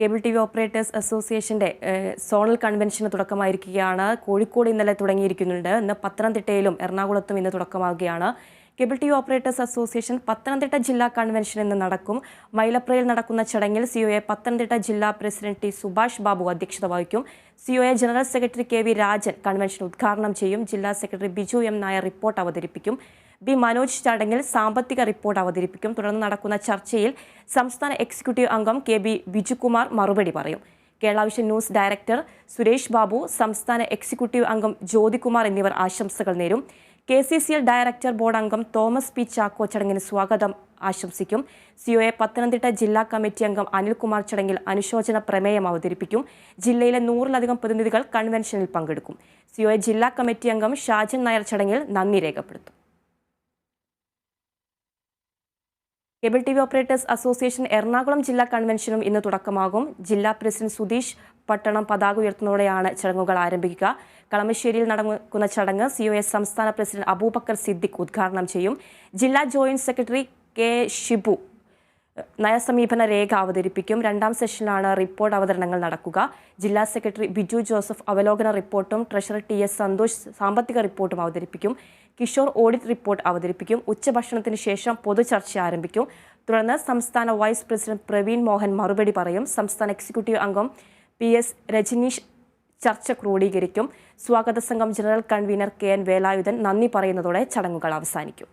Cable T V operators അസോസിയേഷന്റെ zonal കൺവെൻഷന് തുടക്കമായിരിക്കുകയാണ്. കോഴിക്കോട് ഇന്നലെ തുടങ്ങിയിരിക്കുന്നുണ്ട്. ഇന്ന് പത്തനംതിട്ടയിലും എറണാകുളത്തും ഇന്ന് തുടക്കമാവുകയാണ്. Cable T V operators association Pathanamthitta ജില്ലാ കൺവെൻഷൻ ഇന്ന് നടക്കും. മൈലപ്രയിൽ നടക്കുന്ന ചടങ്ങിൽ സിഒഎ പത്തനംതിട്ട ജില്ലാ പ്രസിഡന്റ് ടി സുഭാഷ് ബാബു അധ്യക്ഷത വഹിക്കും. COA general secretary K V Rajan convention ഉദ്ഘാടനം ചെയ്യും. ജില്ലാ secretary Biju M Nair report അവതരിപ്പിക്കും. ബി മനോജ് ചടങ്ങിൽ സാമ്പത്തിക റിപ്പോർട്ട് അവതരിപ്പിക്കും. തുടർന്ന് നടക്കുന്ന ചർച്ചയിൽ സംസ്ഥാന എക്സിക്യൂട്ടീവ് അംഗം കെ ബി ബിജുകുമാർ മറുപടി പറയും. Kerala vision news director Suresh Babu സംസ്ഥാന എക്സിക്യൂട്ടീവ് അംഗം ജ്യോതികുമാർ എന്നിവർ ആശംസകൾ നേരും. K C C L director board അംഗം തോമസ് പി ചാക്കോ ചടങ്ങിന് സ്വാഗതം. ആശംസിക്കും. സിഒഎ പത്തനംതിട്ട ജില്ലാ കമ്മിറ്റി അംഗം അനിൽകുമാർ ചടങ്ങിൽ അനുശോചന പ്രമേയം അവതരിപ്പിക്കും. ജില്ലയിലെ നൂറിലധികം പ്രതിനിധികൾ കൺവെൻഷനിൽ പങ്കെടുക്കും. സിഒഎ ജില്ലാ കമ്മിറ്റി അംഗം ഷാജൻ നായർ ചടങ്ങിൽ നന്ദി രേഖപ്പെടുത്തും. Cable T V operators association Ernakulam ജില്ലാ കൺവെൻഷനും ഇന്ന് തുടക്കമാകും. ജില്ലാ പ്രസിഡന്റ് സുധീഷ് പട്ടണം പതാക ഉയർത്തുന്നതോടെയാണ് ചടങ്ങുകൾ ആരംഭിക്കുക. കളമശ്ശേരിയിൽ നടക്കുന്ന ചടങ്ങ് എസ് സംസ്ഥാന പ്രസിഡന്റ് അബൂബക്കർ സിദ്ദിഖ് ഉദ്ഘാടനം ചെയ്യും. ജില്ലാ ജോയിന്റ് സെക്രട്ടറി കെ ഷിബു നയസമീപന രേഖ അവതരിപ്പിക്കും. രണ്ടാം സെഷനിലാണ് റിപ്പോർട്ട് അവതരണങ്ങൾ നടക്കുക. ജില്ലാ സെക്രട്ടറി ബിജു ജോസഫ് അവലോകന റിപ്പോർട്ടും ട്രഷറർ ടി എസ് സന്തോഷ് സാമ്പത്തിക റിപ്പോർട്ടും അവതരിപ്പിക്കും. കിഷോർ ഓഡിറ്റ് റിപ്പോർട്ട് അവതരിപ്പിക്കും. ഉച്ചഭക്ഷണത്തിന് ശേഷം പൊതുചർച്ച ആരംഭിക്കും. തുടർന്ന് സംസ്ഥാന വൈസ് പ്രസിഡന്റ് പ്രവീൺ മോഹൻ മറുപടി പറയും. സംസ്ഥാന എക്സിക്യൂട്ടീവ് അംഗം പി എസ് രജനീഷ് ചർച്ച ക്രോഡീകരിക്കും. സ്വാഗത സംഘം general convener K N Velayudhan നന്ദി പറയുന്നതോടെ ചടങ്ങുകൾ അവസാനിക്കും.